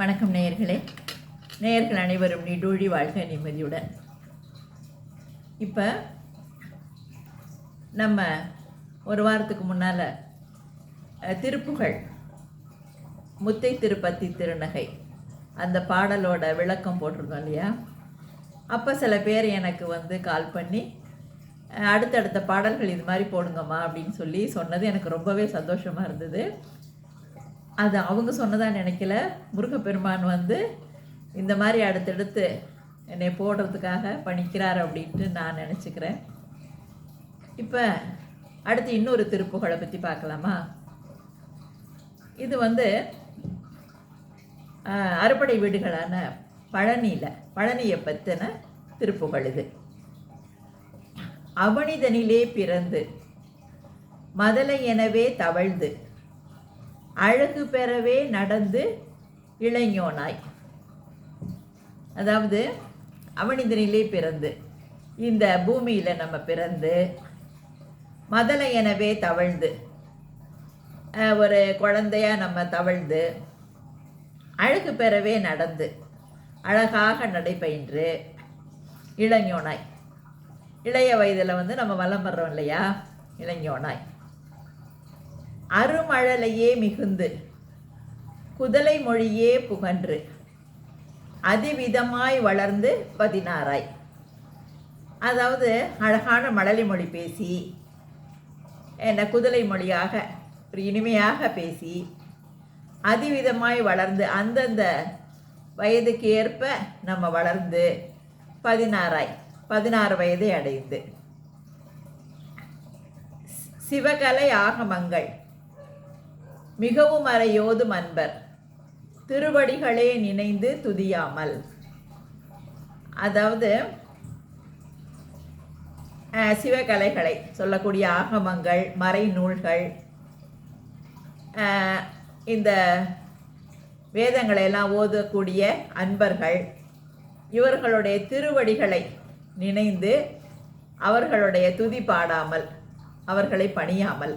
வணக்கம் நேயர்களே. நேயர்கள் அனைவரும் நீடூழி வாழ்க நிம்மதியுடன். இப்போ நம்ம ஒரு வாரத்துக்கு முன்னால் திருப்புகழ் முத்தை திருப்பதி திருநகை அந்த பாடலோட விளக்கம் போட்டிருந்தோம் இல்லையா? அப்போ சில பேர் எனக்கு வந்து கால் பண்ணி அடுத்தடுத்த பாடல்கள் இது மாதிரி போடுங்கம்மா அப்படின்னு சொல்லி சொன்னது எனக்கு ரொம்பவே சந்தோஷமாக இருந்தது. அது அவங்க சொன்னதாக நினைக்கல. முருகப்பெருமான் வந்து இந்த மாதிரி அடுத்தடுத்து என்னை போடுறதுக்காக பணிக்கிறார் அப்படின்ட்டு நான் நினச்சிக்கிறேன். இப்போ அடுத்து இன்னொரு திருப்புகழை பற்றி பார்க்கலாமா? இது வந்து அறுபடை வீடுகளான பழனியில் பழனியை பற்றின திருப்புகழ் இது. அவனிதனிலே பிறந்து மதலை எனவே தவழ்ந்து அழகு பெறவே நடந்து இளைஞனாய். அதாவது அவனிதனிலே பிறந்து இந்த பூமியில் நம்ம பிறந்து மதலை எனவே தவழ்ந்து ஒரு குழந்தையா நம்ம தவழ்ந்து அழகு பெறவே நடந்து அழகாக நடைபயின்று இளைஞனாய். இளைய வயதில் வந்து நம்ம வலம் வர்றோம் இல்லையா? இளைஞனாய். அருமழலையே மிகுந்து குதலை மொழியே புகன்று அதிவிதமாய் வளர்ந்து பதினாறாய். அதாவது அழகான மழலை மொழி பேசி என்ன குதலை மொழியாக ஒரு இனிமையாக பேசி அதிவிதமாய் வளர்ந்து அந்தந்த வயதுக்கு ஏற்ப நம்ம வளர்ந்து பதினாறாய் பதினாறு வயதை அடைந்து. சிவகலை ஆகமங்கள் மிகவும் அறையோதும் அன்பர் திருவடிகளே நினைந்து துதியாமல். அதாவது சிவகலைகளை சொல்லக்கூடிய ஆகமங்கள் மறைநூல்கள் நூல்கள் இந்த வேதங்களை எல்லாம் ஓதக்கூடிய அன்பர்கள் இவர்களுடைய திருவடிகளை நினைந்து அவர்களுடைய துதி பாடாமல் அவர்களை பணியாமல்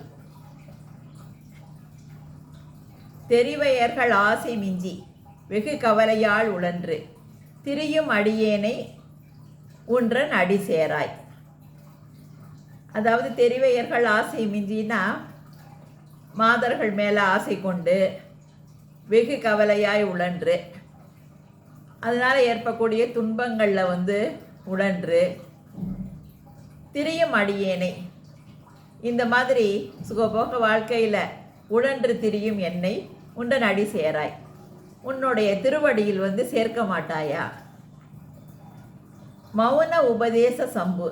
தெரிவையர்கள் ஆசை மிஞ்சி வெகு கவலையால் உழன்று திரியும் அடியேனை உன்றன் அடி சேராய். அதாவது தெரிவையர்கள் ஆசை மிஞ்சினா மாதர்கள் மேலே ஆசை கொண்டு வெகு கவலையாய் உழன்று அதனால் ஏற்படக்கூடிய துன்பங்களில் வந்து உழன்று திரியும் அடியேனை. இந்த மாதிரி சுகபோக வாழ்க்கையில் உழன்று திரியும் என்னை உண்டன் அடி சேராய். உன்னுடைய திருவடியில் வந்து சேர்க்க மாட்டாயா? மௌன உபதேச சம்பு.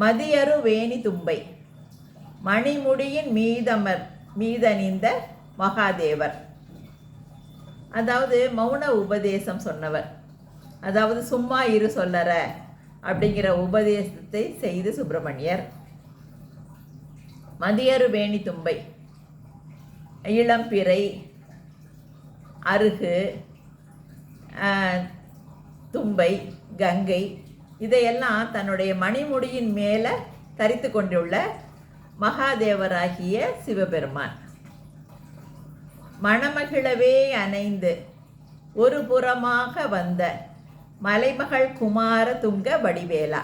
மதியரு வேணி தும்பை. மணிமுடியின் மீதமர் மீதணிந்த மகாதேவர். அதாவது மௌன உபதேசம் சொன்னவர். அதாவது சும்மா இரு சொல்லற அப்படிங்கிற உபதேசத்தை செய்து சுப்பிரமணியர். மதியரு வேணி தும்பை. இளம்பிறை அருகு தும்பை கங்கை இதையெல்லாம் தன்னுடைய மணிமுடியின் மேலே தரித்து கொண்டுள்ள மகாதேவராகிய சிவபெருமான். மணமகிழவே அணைந்து ஒரு புறமாக வந்த மலைமகள் குமார துங்க வடிவேலா.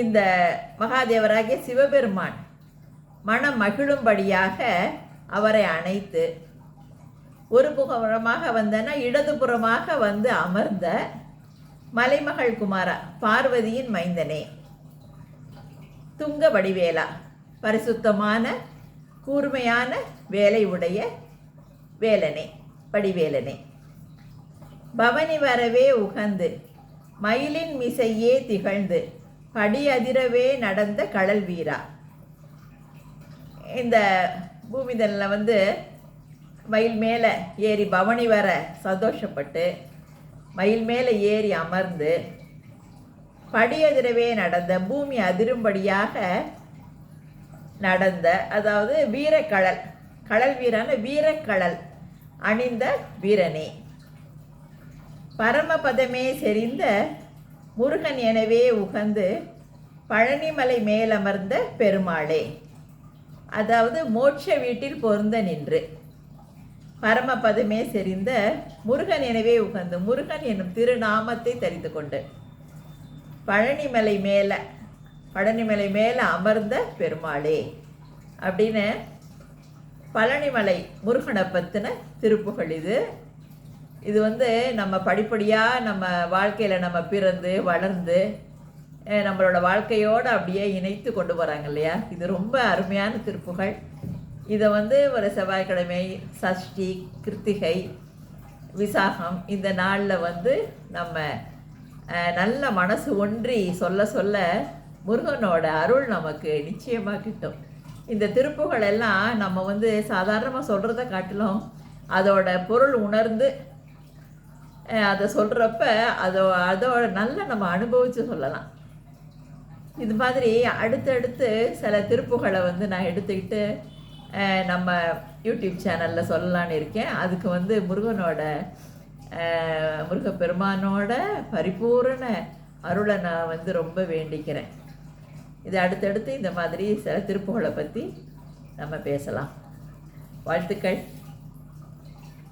இந்த மகாதேவராகிய சிவபெருமான் மனம் மகிழும்படியாக அவரை அணைத்து ஒரு புறமாக வந்தனா இடதுபுறமாக வந்து அமர்ந்த மலைமகள் குமாரா பார்வதியின் மைந்தனே. துங்க வடிவேலா பரிசுத்தமான கூர்மையான வேலை உடைய வேலனே வடிவேலனே. பவனி வரவே உகந்து மயிலின் மிசையே திகழ்ந்து படி அதிரவே நடந்த கடல் வீரா. இந்த பூமிதனில் வந்து மயில் மேலே ஏறி பவனி வர சந்தோஷப்பட்டு மயில் மேலே ஏறி அமர்ந்து படியெதிரவே நடந்த பூமி அதிரும்படியாக நடந்த அதாவது வீரக்கடல் கடல் வீரான வீரக்கடல் அணிந்த வீரனே. பரமபதமே செறிந்த முருகன் எனவே உகந்து பழனிமலை மேலமர்ந்த பெருமாளே. அதாவது மோட்ச வீட்டில் பொருந்த நின்று. பரமபதமே செறிந்த முருகன் எனவே உகந்து. முருகன் என்னும் திருநாமத்தை தெரிந்து கொண்டு பழனிமலை மேலே பழனிமலை மேலே அமர்ந்த பெருமாளே அப்படின்னு பழனிமலை முருகனை பற்றின திருப்புகள் இது. இது வந்து நம்ம படிப்படியாக நம்ம வாழ்க்கையில் நம்ம பிறந்து வளர்ந்து நம்மளோட வாழ்க்கையோடு அப்படியே இணைத்து கொண்டு போகிறாங்க இல்லையா? இது ரொம்ப அருமையான திருப்புகள். இதை வந்து ஒரு செவ்வாய்க்கிழமை சஷ்டி கிருத்திகை விசாகம் இந்த நாளில் வந்து நம்ம நல்ல மனசு ஒன்றி சொல்ல சொல்ல முருகனோட அருள் நமக்கு நிச்சயமாக கிட்டும். இந்த திருப்புகள் எல்லாம் நம்ம வந்து சாதாரணமாக சொல்கிறத காட்டிலும் அதோட பொருள் உணர்ந்து அதை சொல்கிறப்ப அதோ அதோட நல்லா நம்ம அனுபவித்து சொல்லலாம். இது மாதிரி அடுத்தடுத்து சில திருப்புகளை வந்து நான் எடுத்துக்கிட்டு நம்ம யூடியூப் சேனலில் சொல்லலான்னு இருக்கேன். அதுக்கு வந்து முருகனோட முருகப்பெருமானோட பரிபூரண அருளை நான் வந்து ரொம்ப வேண்டிக்கிறேன். இது அடுத்தடுத்து இந்த மாதிரி சில திருப்புகளை பற்றி நம்ம பேசலாம். வாழ்த்துக்கள்.